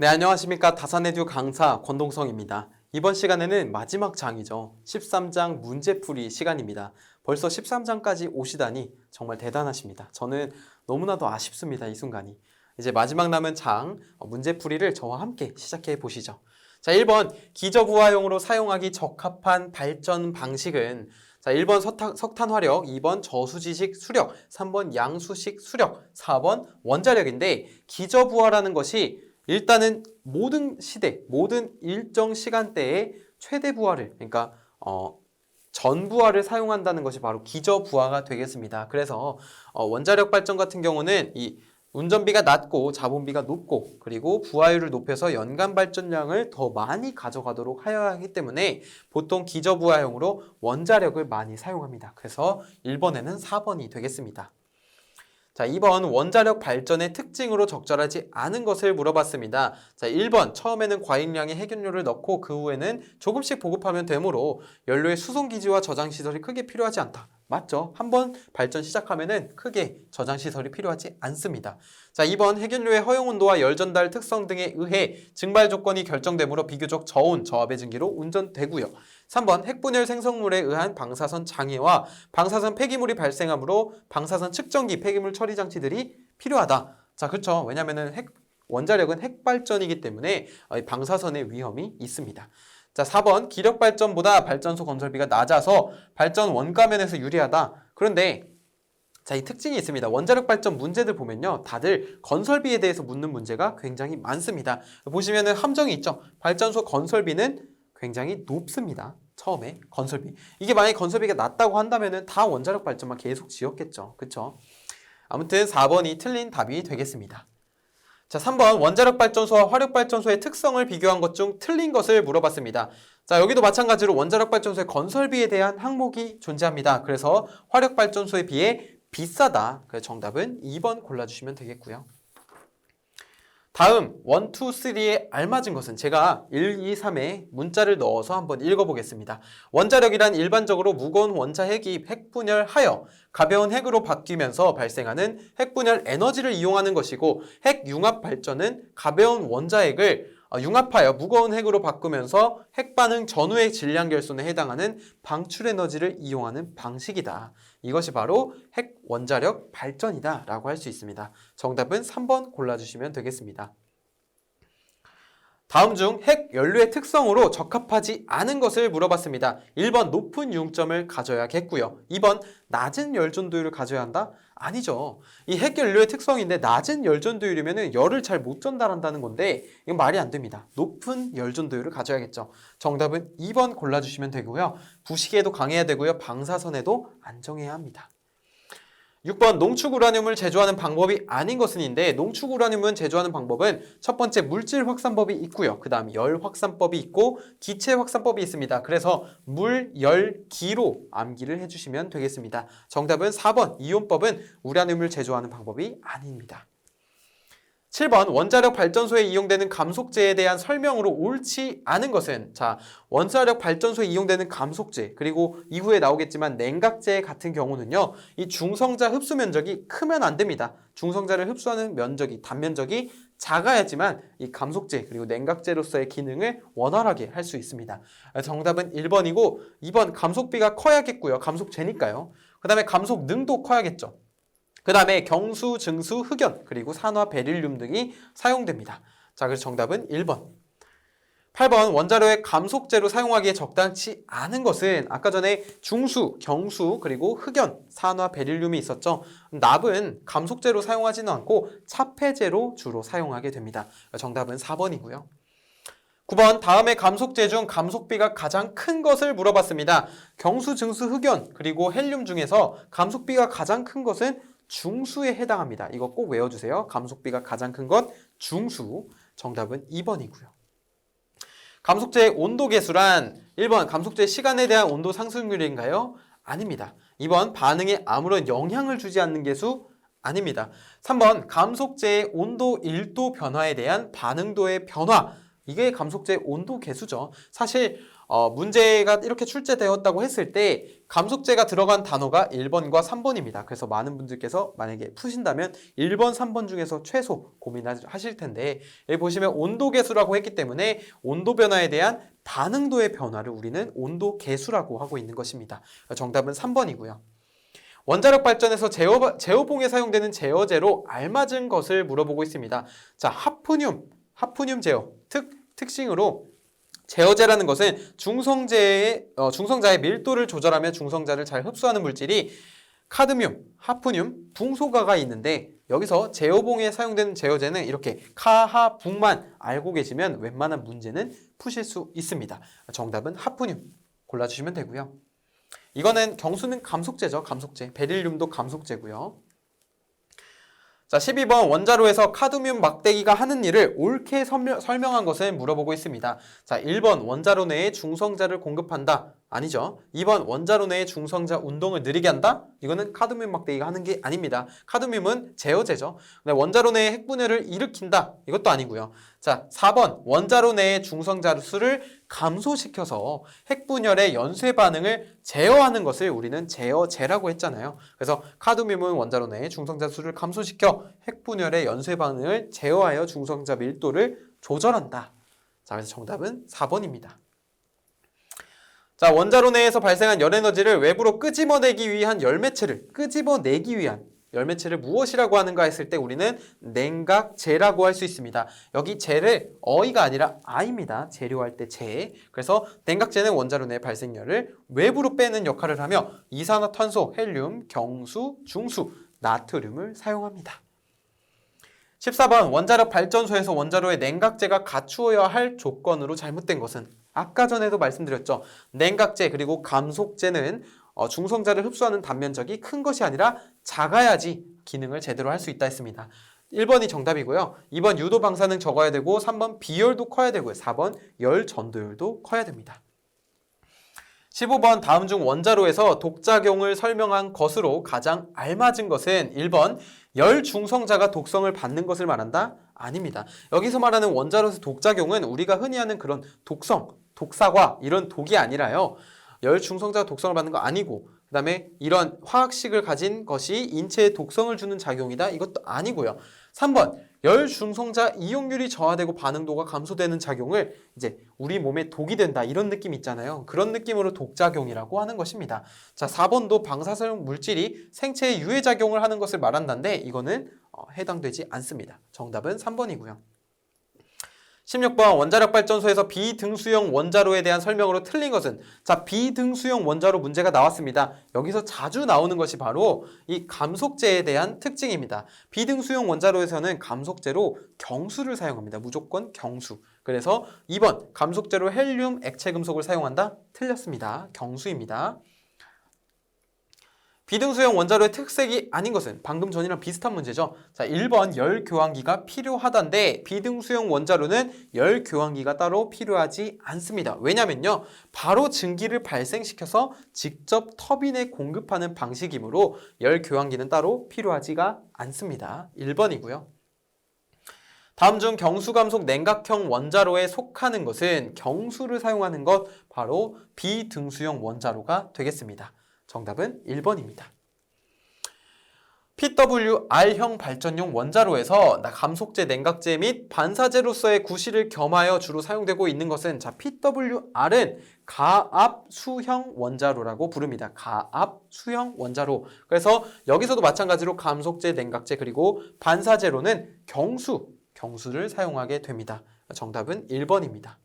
네, 안녕하십니까. 다산에듀 강사 권동성입니다. 이번 시간에는 마지막 장이죠. 13장 문제풀이 시간입니다. 벌써 13장까지 오시다니 정말 대단하십니다. 저는 너무나도 아쉽습니다. 이 순간이. 이제 마지막 남은 장 어, 문제풀이를 저와 함께 시작해 보시죠. 자, 1번 기저부하용으로 사용하기 적합한 발전 방식은 자, 1번 석탄, 석탄 화력, 2번 저수지식 수력, 3번 양수식 수력, 4번 원자력인데 기저부하라는 것이 일단은 모든 시대, 모든 일정 시간대에 최대 부하를 그러니까 어, 전 부하를 사용한다는 것이 바로 기저 부하가 되겠습니다. 그래서 어, 원자력 발전 같은 경우는 이 운전비가 낮고 자본비가 높고 그리고 부하율을 높여서 연간 발전량을 더 많이 가져가도록 하여야 하기 때문에 보통 기저 부하용으로 원자력을 많이 사용합니다. 그래서 1번에는 4번이 되겠습니다. 자, 2번 원자력 발전의 특징으로 적절하지 않은 것을 물어봤습니다. 자, 1번 처음에는 과잉량의 핵연료를 넣고 그 후에는 조금씩 보급하면 되므로 연료의 수송 기지와 저장 시설이 크게 필요하지 않다. 맞죠? 한번 발전 시작하면은 크게 저장 시설이 필요하지 않습니다. 자, 2번 핵연료의 허용 온도와 열 전달 특성 등에 의해 증발 조건이 결정되므로 비교적 저온 저압의 증기로 운전되고요. 3번 핵분열 생성물에 의한 방사선 장애와 방사선 폐기물이 발생하므로 방사선 측정기 폐기물 처리 장치들이 필요하다. 자, 그렇죠. 왜냐면은 핵 원자력은 핵 발전이기 때문에 어, 이 방사선의 위험이 있습니다. 자, 4번 기력 발전보다 발전소 건설비가 낮아서 발전 원가 면에서 유리하다. 그런데 자, 이 특징이 있습니다. 원자력 발전 문제들 보면요. 다들 건설비에 대해서 묻는 문제가 굉장히 많습니다. 보시면은 함정이 있죠. 발전소 건설비는 굉장히 높습니다. 처음에 건설비. 이게 만약에 건설비가 낮다고 한다면은 다 원자력 발전만 계속 지었겠죠. 그쵸? 아무튼 4번이 틀린 답이 되겠습니다. 자, 3번 원자력 발전소와 화력 발전소의 특성을 비교한 것 중 틀린 것을 물어봤습니다. 자, 여기도 마찬가지로 원자력 발전소의 건설비에 대한 항목이 존재합니다. 그래서 화력 발전소에 비해 비싸다. 그래서 정답은 2번 골라주시면 되겠고요. 다음 1, 2, 3에 알맞은 것은 제가 1, 2, 3에 문자를 넣어서 한번 읽어보겠습니다. 원자력이란 일반적으로 무거운 원자 핵이 핵분열하여 가벼운 핵으로 바뀌면서 발생하는 핵분열 에너지를 이용하는 것이고 핵융합 발전은 가벼운 원자핵을 어, 융합하여 무거운 핵으로 바꾸면서 핵 반응 전후의 질량 결손에 해당하는 방출 에너지를 이용하는 방식이다. 이것이 바로 핵 원자력 발전이다 라고 할 수 있습니다. 정답은 3번 골라주시면 되겠습니다. 다음 중 핵 연료의 특성으로 적합하지 않은 것을 물어봤습니다. 1번 높은 융점을 가져야겠고요. 2번 낮은 열전도율을 가져야 한다? 아니죠. 이 핵 연료의 특성인데 낮은 열전도율이면 열을 잘 못 전달한다는 건데 이건 말이 안 됩니다. 높은 열전도율을 가져야겠죠. 정답은 2번 골라주시면 되고요. 부식에도 강해야 되고요. 방사선에도 안정해야 합니다. 6번 농축 우라늄을 제조하는 방법이 아닌 것은인데 농축 우라늄은 제조하는 방법은 첫 번째 물질 확산법이 있고요. 그 다음 열 확산법이 있고 기체 확산법이 있습니다. 그래서 물, 열, 기로 암기를 해주시면 되겠습니다. 정답은 4번 이온법은 우라늄을 제조하는 방법이 아닙니다. 7번 원자력 발전소에 이용되는 감속제에 대한 설명으로 옳지 않은 것은 자 원자력 발전소에 이용되는 감속제 그리고 이후에 나오겠지만 냉각제 같은 경우는요 이 중성자 흡수 면적이 크면 안 됩니다. 중성자를 흡수하는 면적이 단면적이 작아야지만 이 감속제 그리고 냉각제로서의 기능을 원활하게 할 수 있습니다. 정답은 1번이고 2번 감속비가 커야겠고요. 감속제니까요. 그 다음에 감속 능도 커야겠죠 그 다음에 경수, 증수, 흑연, 그리고 산화, 베릴륨 등이 사용됩니다. 자, 그래서 정답은 1번. 8번 원자로의 감속제로 사용하기에 적당치 않은 것은 아까 전에 중수, 경수, 그리고 흑연, 산화, 베릴륨이 있었죠. 납은 감속제로 사용하지는 않고 차폐제로 주로 사용하게 됩니다. 정답은 4번이고요. 9번 다음에 감속제 중 감속비가 가장 큰 것을 물어봤습니다. 경수, 증수, 흑연, 그리고 헬륨 중에서 감속비가 가장 큰 것은 중수에 해당합니다. 이거 꼭 외워주세요. 감속비가 가장 큰 것 중수. 정답은 2번이고요. 감속제의 온도 계수란 1번 감속제 시간에 대한 온도 상승률인가요? 아닙니다. 2번 반응에 아무런 영향을 주지 않는 계수 아닙니다. 3번 감속제의 온도 1도 변화에 대한 반응도의 변화 이게 감속제 온도 계수죠. 사실 어, 문제가 이렇게 출제되었다고 했을 때 감속제가 들어간 단어가 1번과 3번입니다. 그래서 많은 분들께서 만약에 푸신다면 1번, 3번 중에서 최소 고민하실 텐데 여기 보시면 온도 계수라고 했기 때문에 온도 변화에 대한 반응도의 변화를 우리는 온도 계수라고 하고 있는 것입니다. 정답은 3번이고요. 원자력 발전에서 제어, 제어봉에 사용되는 제어제로 알맞은 것을 물어보고 있습니다. 자, 하프늄, 하프늄 제어 특 특징으로 제어제라는 것은 중성제의 어, 중성자의 밀도를 조절하며 중성자를 잘 흡수하는 물질이 카드뮴, 하프늄, 붕소가가 있는데 여기서 제어봉에 사용되는 제어제는 이렇게 카하, 붕만 알고 계시면 웬만한 문제는 푸실 수 있습니다. 정답은 하프늄 골라주시면 되고요. 이거는 경수는 감속제죠. 감속제. 베릴륨도 감속제고요. 자, 12번 원자로에서 카드뮴 막대기가 하는 일을 옳게 설명- 설명한 것을 물어보고 있습니다. 자, 1번 원자로 내에 중성자를 공급한다. 아니죠. 2번 원자로 내에 중성자 운동을 느리게 한다. 이거는 카드뮴 막대기가 하는 게 아닙니다. 카드뮴은 제어제죠. 원자로 내에 핵분해를 일으킨다. 이것도 아니고요. 자, 4번 원자로 내에 중성자 수를 감소시켜서 핵분열의 연쇄 반응을 제어하는 것을 우리는 제어제라고 했잖아요. 그래서 카드뮴은 원자로 내에 중성자 수를 감소시켜 핵분열의 연쇄 반응을 제어하여 중성자 밀도를 조절한다. 자, 그래서 정답은 4번입니다. 자, 원자로 내에서 발생한 열 에너지를 외부로 끄집어내기 위한 열 매체를 끄집어내기 위한 열매체를 무엇이라고 하는가 했을 때 우리는 냉각제라고 할 수 있습니다. 여기 제를 어이가 아니라 아입니다. 재료할 때 제. 그래서 냉각제는 원자로 내 발생열을 외부로 빼는 역할을 하며 이산화탄소, 헬륨, 경수, 중수, 나트륨을 사용합니다. 14번 원자력 발전소에서 원자로의 냉각제가 갖추어야 할 조건으로 잘못된 것은 아까 전에도 말씀드렸죠. 냉각제 그리고 감속제는 어, 중성자를 흡수하는 단면적이 큰 것이 아니라 작아야지 기능을 제대로 할 수 있다 했습니다. 1번이 정답이고요. 2번 유도 방사능 적어야 되고 3번 비열도 커야 되고요. 4번 열 전도율도 커야 됩니다. 15번 다음 중 원자로에서 독작용을 설명한 것으로 가장 알맞은 것은 1번 열 중성자가 독성을 받는 것을 말한다? 아닙니다. 여기서 말하는 원자로에서 독작용은 우리가 흔히 하는 그런 독성, 독사과 이런 독이 아니라요. 열 중성자가 독성을 받는 거 아니고 그 다음에 이런 화학식을 가진 것이 인체에 독성을 주는 작용이다. 이것도 아니고요. 3번 열 중성자 이용률이 저하되고 반응도가 감소되는 작용을 이제 우리 몸에 독이 된다 이런 느낌 있잖아요. 그런 느낌으로 독작용이라고 하는 것입니다. 자, 4번도 방사성 물질이 생체에 유해 작용을 하는 것을 말한다는데 이거는 어, 해당되지 않습니다. 정답은 3번이고요. 16번 원자력 발전소에서 비등수형 원자로에 대한 설명으로 틀린 것은 자 비등수형 원자로 문제가 나왔습니다. 여기서 자주 나오는 것이 바로 이 감속제에 대한 특징입니다. 비등수형 원자로에서는 감속제로 경수를 사용합니다. 무조건 경수. 그래서 2번 감속제로 헬륨 액체 금속을 사용한다? 틀렸습니다. 경수입니다. 비등수형 원자로의 특색이 아닌 것은 방금 전이랑 비슷한 문제죠. 자, 1번 열 교환기가 필요하다인데 비등수형 원자로는 열 교환기가 따로 필요하지 않습니다. 왜냐면요. 바로 증기를 발생시켜서 직접 터빈에 공급하는 방식이므로 열 교환기는 따로 필요하지가 않습니다. 1번이고요. 다음 중 경수 감속 냉각형 원자로에 속하는 것은 경수를 사용하는 것 바로 비등수형 원자로가 되겠습니다. 정답은 1번입니다. PWR형 발전용 원자로에서 감속제, 냉각제 및 반사제로서의 구실을 겸하여 주로 사용되고 있는 것은 자 PWR은 가압 수형 원자로라고 부릅니다. 가압 수형 원자로. 그래서 여기서도 마찬가지로 감속제, 냉각제 그리고 반사제로는 경수, 경수를 사용하게 됩니다. 정답은 1번입니다.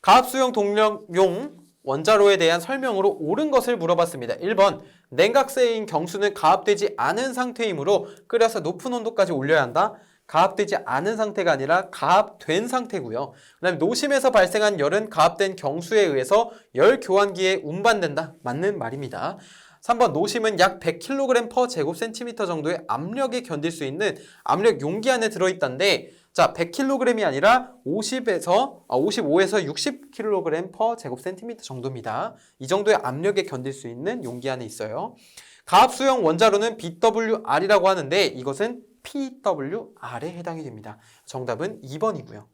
가압수형 동력용 원자로에 대한 설명으로 옳은 것을 물어봤습니다. 1번 냉각세인 경수는 가압되지 않은 상태이므로 끓여서 높은 온도까지 올려야 한다. 가압되지 않은 상태가 아니라 가압된 상태고요. 그 다음에 노심에서 발생한 열은 가압된 경수에 의해서 열 교환기에 운반된다. 맞는 말입니다. 3번 노심은 약 100kg per 제곱센티미터 정도의 압력에 견딜 수 있는 압력 용기 안에 들어있다는데 자, 100kg이 아니라 50에서 55에서 60kg per 제곱센티미터 정도입니다. 이 정도의 압력에 견딜 수 있는 용기 안에 있어요. 가압 수형 원자로는 BWR이라고 하는데 이것은 PWR에 해당이 됩니다. 정답은 2번이고요.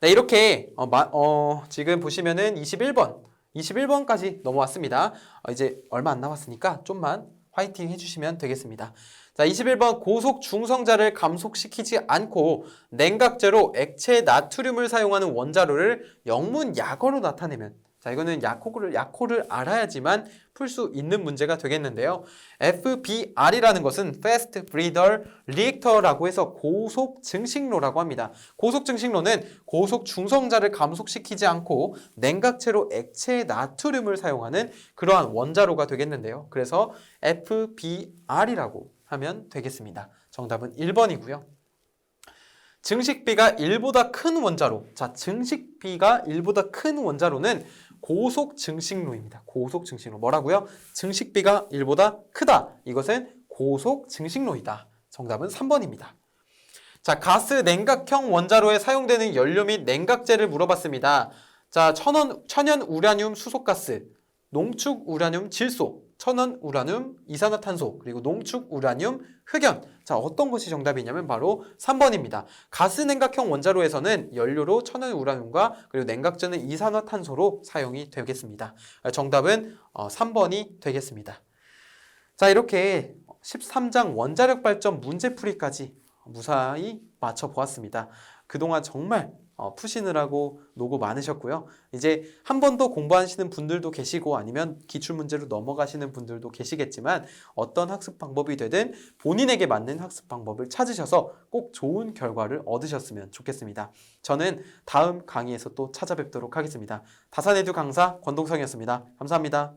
네, 이렇게 어, 마- 어, 지금 보시면은 21번, 21번까지 넘어왔습니다. 어, 이제 얼마 안 남았으니까 좀만 화이팅 해주시면 되겠습니다. 자, 21번 고속 중성자를 감속시키지 않고 냉각제로 액체 나트륨을 사용하는 원자로를 영문 약어로 나타내면 자, 이거는 약호를 약호를 알아야지만 풀 수 있는 문제가 되겠는데요. FBR이라는 것은 Fast Breeder Reactor라고 해서 고속 증식로라고 합니다. 고속 증식로는 고속 중성자를 감속시키지 않고 냉각체로 액체 나트륨을 사용하는 그러한 원자로가 되겠는데요. 그래서 FBR이라고 하면 되겠습니다. 정답은 1번이고요. 증식비가 1보다 큰 원자로. 자, 증식비가 1보다 큰 원자로는 고속 증식로입니다. 고속 증식로. 뭐라고요? 증식비가 1보다 크다. 이것은 고속 증식로이다. 정답은 3번입니다. 자, 가스 냉각형 원자로에 사용되는 연료 및 냉각제를 물어봤습니다. 자, 천연, 천연 우라늄 수소가스, 농축 우라늄 질소, 천연 우라늄 이산화탄소, 그리고 농축 우라늄 흑연. 자, 어떤 것이 정답이냐면 바로 3번입니다. 가스 냉각형 원자로에서는 연료로 천연 우라늄과 그리고 냉각제는 이산화탄소로 사용이 되겠습니다. 정답은 어, 3번이 되겠습니다. 자, 이렇게 13장 원자력 발전 문제풀이까지 무사히 맞춰보았습니다. 그동안 정말 어, 푸시느라고 노고 많으셨고요. 이제 한 번 더 공부하시는 분들도 계시고 아니면 기출문제로 넘어가시는 분들도 계시겠지만 어떤 학습 방법이 되든 본인에게 맞는 학습 방법을 찾으셔서 꼭 좋은 결과를 얻으셨으면 좋겠습니다. 저는 다음 강의에서 또 찾아뵙도록 하겠습니다. 다산에듀 강사 권동성이었습니다. 감사합니다.